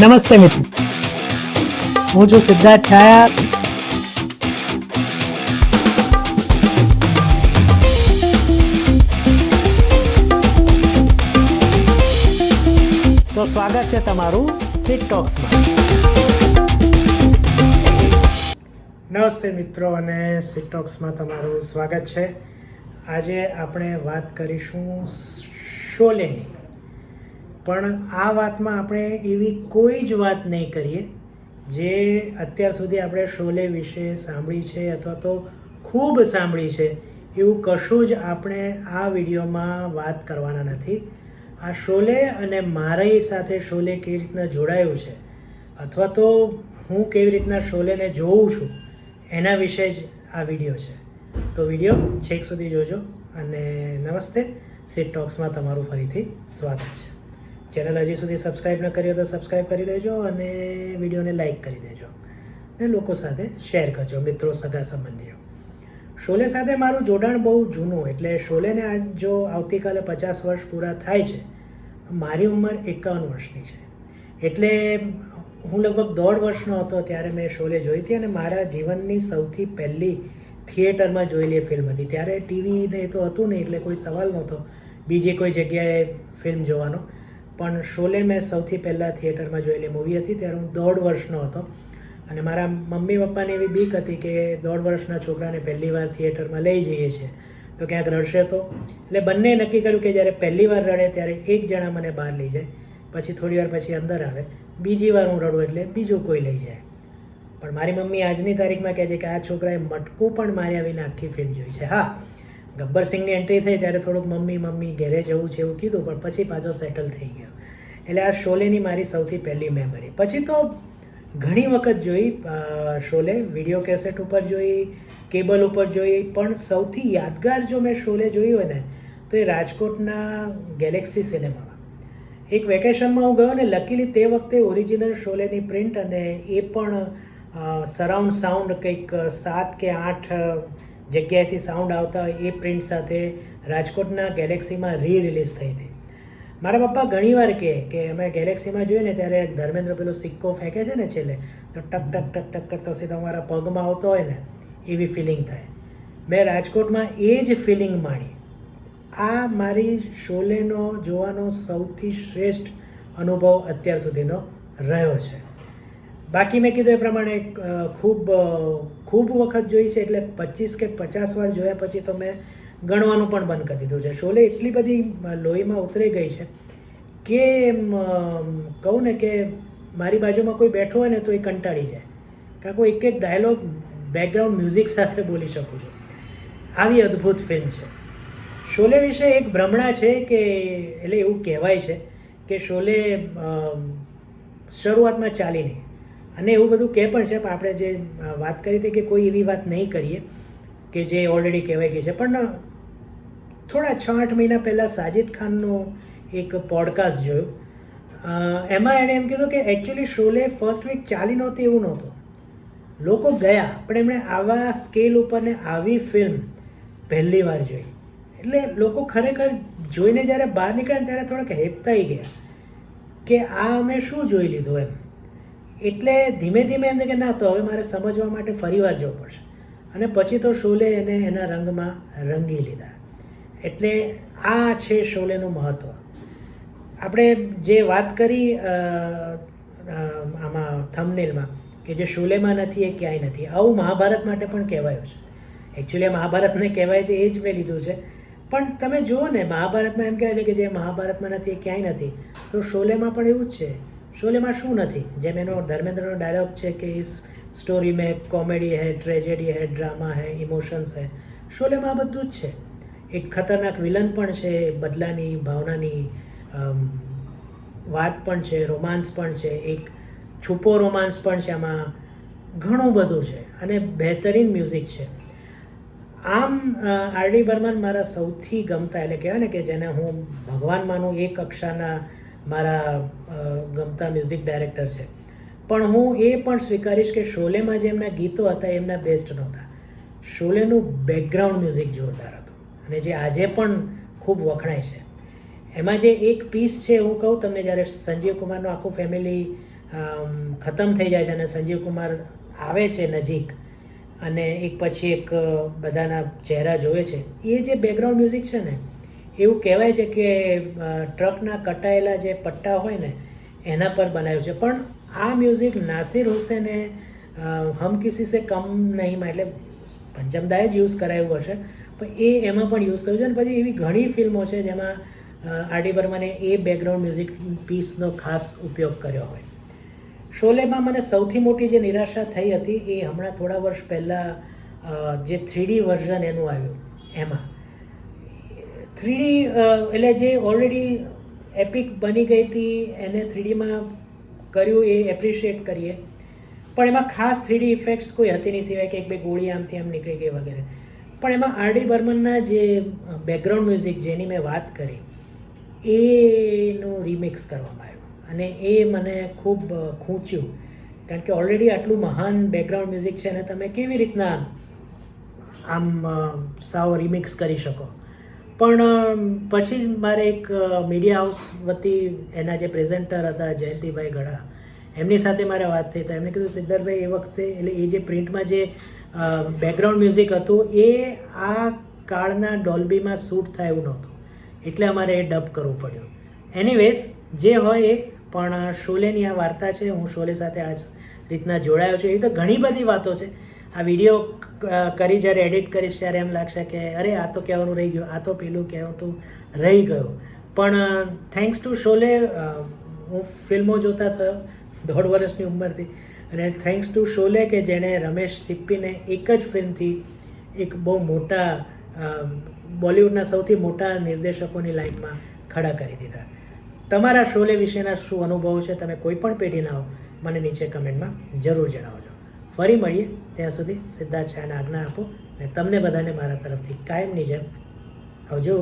નમસ્તે મિત્રો. હું છું સિદ્ધાર્થ છાયા. તો સ્વાગત છે તમારું સિટ ટોક્સમાં નમસ્તે મિત્રો અને સિટ તમારું સ્વાગત છે. આજે આપણે વાત કરીશું શોલેની પણ આ વાતમાં આપણે એવી કોઈ જ વાત નહીં કરીએ, જે અત્યાર સુધી આપણે શોલે વિશે સાંભળી છે અથવા તો ખૂબ સાંભળી છે, એવું કશું જ આપણે આ વિડીયોમાં વાત કરવાના નથી. આ શોલે અને મારી સાથે શોલે કેવી રીતના જોડાયું છે, અથવા તો હું કેવી રીતના શોલેને જોઉં છું, એના વિશે જ આ વીડિયો છે. તો વીડિયો છેક સુધી જોજો અને નમસ્તે. સીટ ટોક્સમાં તમારું ફરીથી સ્વાગત છે. ચેનલ હજી સુધી સબસ્ક્રાઈબ ન કરી તો સબસ્ક્રાઈબ કરી દેજો અને વિડીયોને લાઇક કરી દેજો. અને લોકો સાથે શેર કરજો, મિત્રો, સગા સંબંધીઓ. શોલે સાથે મારું જોડાણ બહુ જૂનું, એટલે શોલેને આજ જો આવતીકાલે પચાસ વર્ષ પૂરા થાય છે, મારી ઉંમર એકાવન વર્ષની છે. એટલે હું લગભગ દોઢ વર્ષનો હતો ત્યારે મેં શોલે જોઈ હતી અને મારા જીવનની સૌથી પહેલી થિયેટરમાં જોયેલી ફિલ્મ હતી. ત્યારે ટીવી ને એ તો હતું નહીં, એટલે કોઈ સવાલ નહોતો. બીજી કોઈ જગ્યાએ ફિલ્મ જોવાનો. પણ શોલે મેં સૌથી પહેલાં થિયેટરમાં જોયેલી મૂવી હતી, ત્યારે હું દોઢ વર્ષનો હતો. અને મારા મમ્મી પપ્પાને એવી બીક હતી કે દોઢ વર્ષના છોકરાને પહેલી વાર થિયેટરમાં લઈ જઈએ છીએ. તો ક્યાંક રડશે તો? એટલે બંને નક્કી કર્યું કે જ્યારે પહેલી વાર રડે ત્યારે એક જણા મને બહાર લઈ જાય. પછી થોડી વાર પછી અંદર આવે. બીજી વાર હું રડું એટલે બીજું કોઈ લઈ જાય. પણ મારી મમ્મી આજની તારીખમાં કહે છે કે આ છોકરાએ મટકું પણ માર્યા વિના આખી ફિલ્મ જોઈ છે. હા ગબ્બર સિંહની એન્ટ્રી થઈ ત્યારે થોડુંક મમ્મી મમ્મી ઘેરે જવું છે એવું કીધું, પણ પછી પાછો સેટલ થઈ ગયો. એટલે આ શોલેની મારી સૌથી પહેલી મેમરી પછી તો ઘણી વખત જોઈ શોલે વીડિયો કેસેટ ઉપર જોઈ કેબલ ઉપર જોઈ, પણ સૌથી યાદગાર જો મેં શોલે જોઈ હોય ને, તો એ રાજકોટના ગેલેક્સી સિનેમામાં એક વેકેશનમાં હું ગયો ને લકીલી તે વખતે ઓરિજિનલ શોલેની પ્રિન્ટ અને એ પણ સરાઉન્ડ સાઉન્ડ કંઈક સાત કે આઠ જગ્યાએથી સાઉન્ડ આવતા હોય એ પ્રિન્ટ સાથે રાજકોટના ગેલેક્સીમાં રી રિલીઝ થઈ હતી. મારા પપ્પા ઘણીવાર કહે કે અમે ગેલેક્સીમાં જોઈએ ને ત્યારે ધર્મેન્દ્ર પેલો સિક્કો ફેંકે છે ને છેલ્લે, તો ટક ટક ટક ટક કરતો સીધો અમારા પગમાં આવતો હોય ને, એવી ફિલિંગ થાય. મેં રાજકોટમાં એ જ ફિલિંગ માણી. આ મારી શોલેનો જોવાનો સૌથી શ્રેષ્ઠ અનુભવ અત્યાર સુધીનો રહ્યો છે. બાકી મેં કીધું એ પ્રમાણે ખૂબ ખૂબ વખત જોઈ છે એટલે પચીસ કે પચાસ વાર જોયા પછી તો મેં ગણવાનું પણ બંધ કરી દીધું છે. શોલે એટલી બધી લોહીમાં ઉતરી ગઈ છે કે કહું ને કે મારી બાજુમાં કોઈ બેઠો હોય ને તો એ કંટાળી જાય. કારણ કે એક એક ડાયલોગ બેકગ્રાઉન્ડ મ્યુઝિક સાથે બોલી શકું છું. આવી અદ્ભુત ફિલ્મ છે. શોલે વિશે એક ભ્રમણા છે કે, એટલે એવું કહેવાય છે કે શોલે શરૂઆતમાં ચાલી નહીં. અને એવું બધું કહે પણ છે, પણ આપણે જે વાત કરી હતી કે કોઈ એવી વાત નહીં કરીએ, કે જે ઓલરેડી કહેવાય ગઈ છે, પણ થોડા છ આઠ મહિના પહેલાં સાજિદ ખાનનો એક પોડકાસ્ટ જોયું. એમાં એણે એમ કીધું કે એકચ્યુઅલી શોલે ફર્સ્ટ વીક ચાલી નહોતી એવું નહોતું. લોકો ગયા, પણ એમણે આવા સ્કેલ ઉપર ને આવી ફિલ્મ પહેલી વાર જોઈ. એટલે લોકો ખરેખર જોઈને જ્યારે બહાર નીકળ્યા ત્યારે થોડાક હેપતાઈ ગયા કે આ અમે શું જોઈ લીધું એમ. એટલે ધીમે ધીમે એમને કે ના, તો હવે મારે સમજવા માટે ફરીવાર જવું પડશે. અને પછી તો શોલે એને એના રંગમાં રંગી લીધા. એટલે આ છે શોલેનું મહત્ત્વ આપણે જે વાત કરી આમાં થમનેલમાં કે જે શોલેમાં નથી એ ક્યાંય નથી. આવું મહાભારત માટે પણ કહેવાયું છે. એકચ્યુઅલી મહાભારતને કહેવાય છે, એ જ મેં લીધું છે. પણ તમે જુઓ ને, મહાભારતમાં એમ કહેવાય છે કે જે મહાભારતમાં નથી એ ક્યાંય નથી, તો શોલેમાં પણ એવું જ છે. શોલેમાં શું નથી? જેમ એનો ધર્મેન્દ્રનો ડાયલોગ છે કે ઇસ સ્ટોરી મેં કોમેડી હે ટ્રેજેડી હે ડ્રામા હે ઇમોશન્સ હે. શોલેમાં બધું જ છે. એક ખતરનાક વિલન પણ છે, બદલાની ભાવનાની વાત પણ છે રોમાન્સ પણ છે, એક છુપો રોમાન્સ પણ છે, આમાં ઘણું બધું છે અને બહેતરીન મ્યુઝિક છે. આમ આર ડી બર્મન મારા સૌથી ગમતા એટલે કહેવાય ને કે જેને હું ભગવાન માનું એક કક્ષાના મારા ગમતા મ્યુઝિક ડાયરેક્ટર છે. પણ હું એ પણ સ્વીકારીશ કે શોલેમાં જે એમના ગીતો હતા એમના બેસ્ટ નહોતા. શોલેનું બેકગ્રાઉન્ડ મ્યુઝિક જોરદાર હતું. અને જે આજે પણ ખૂબ વખણાય છે. એમાં જે એક પીસ છે હું કહું તમને જ્યારે સંજીવ કુમારનું આખું ફેમિલી ખતમ થઈ જાય છે અને સંજીવ કુમાર આવે છે નજીક અને એક પછી એક બધાના ચહેરા જોવે છે. એ જે બેકગ્રાઉન્ડ મ્યુઝિક છે ને એવું કહેવાય છે કે ટ્રકના કટાયેલા જે પટ્ટા હોય ને, એના પર બનાવ્યું છે. પણ આ મ્યુઝિક નાસિર હુસેને હમ કિસી સે કમ નહીંમાં એટલે પંચમદાએ જ યુઝ કરાયું હશે. પણ એ એમાં પણ યુઝ થયું છે અને પછી એવી ઘણી ફિલ્મો છે જેમાં આરડી વર્માને એ બેકગ્રાઉન્ડ મ્યુઝિક પીસનો ખાસ ઉપયોગ કર્યો હોય. શોલેમાં મને સૌથી મોટી જે નિરાશા થઈ હતી એ હમણાં થોડા વર્ષ પહેલાં જે થ્રીડી વર્ઝન એનું આવ્યું, એમાં. થ્રીડી એટલે જે ઓલરેડી એપિક બની ગઈ હતી, એને થ્રીડીમાં કર્યું એ એપ્રિશિએટ કરીએ. પણ એમાં ખાસ થ્રીડી ઇફેક્ટ્સ કોઈ હતી નહીં, સિવાય કે એક બે ગોળી આમથી આમ નીકળી ગઈ વગેરે. પણ એમાં આર ડી બર્મનના જે બેકગ્રાઉન્ડ મ્યુઝિક જેની મેં વાત કરી, એનું રિમિક્સ કરવામાં આવ્યું. અને એ મને ખૂબ ખૂંચ્યું. કારણ કે ઓલરેડી આટલું મહાન બેકગ્રાઉન્ડ મ્યુઝિક છે અને તમે કેવી રીતના આમ સાવ રિમિક્સ કરી શકો? પણ પછી મારે એક મીડિયા હાઉસ વતી એના જે પ્રેઝન્ટર હતા, જયંતિભાઈ ગળા એમની સાથે મારે વાત થઈ તો એમણે કીધું, સિદ્ધાર્થભાઈ, એ વખતે, એટલે એ જે પ્રિન્ટમાં જે બેકગ્રાઉન્ડ મ્યુઝિક હતું, એ આ કાળના ડોલ્બીમાં શૂટ થાય એવું નહોતું. એટલે અમારે એ ડબ કરવું પડ્યું. એનીવેઝ જે હોય એ, પણ શોલેની આ વાર્તા છે, હું શોલે સાથે આ રીતના જોડાયો છું. એ તો ઘણી બધી વાતો છે. આ વીડિયો કરી જ્યારે એડિટ કરીશ ત્યારે એમ લાગશે કે અરે, આ તો કહેવાનું રહી ગયું, આ તો પેલું કહેવાતું રહી ગયું. પણ થેન્ક્સ ટુ શોલે હું ફિલ્મો જોતા થયો દોઢ વર્ષની ઉંમરથી. અને થેન્ક્સ ટુ શોલે કે જેણે રમેશ સિપ્પીને એક જ ફિલ્મથી એક બહુ મોટા બોલિવૂડના સૌથી મોટા નિર્દેશકોની લાઈનમાં ખડા કરી દીધા. તમારા શોલે વિશેના શું અનુભવો છે? તમે કોઈ પણ પેઢીના હો, મને નીચે કમેન્ટમાં જરૂર જણાવજો. ફરી મળીએ. ત્યાં સુધી સિદ્ધાર્થ શાહને આજ્ઞા આપો અને તમને બધાને મારા તરફથી કાયમની જેમ આવજો.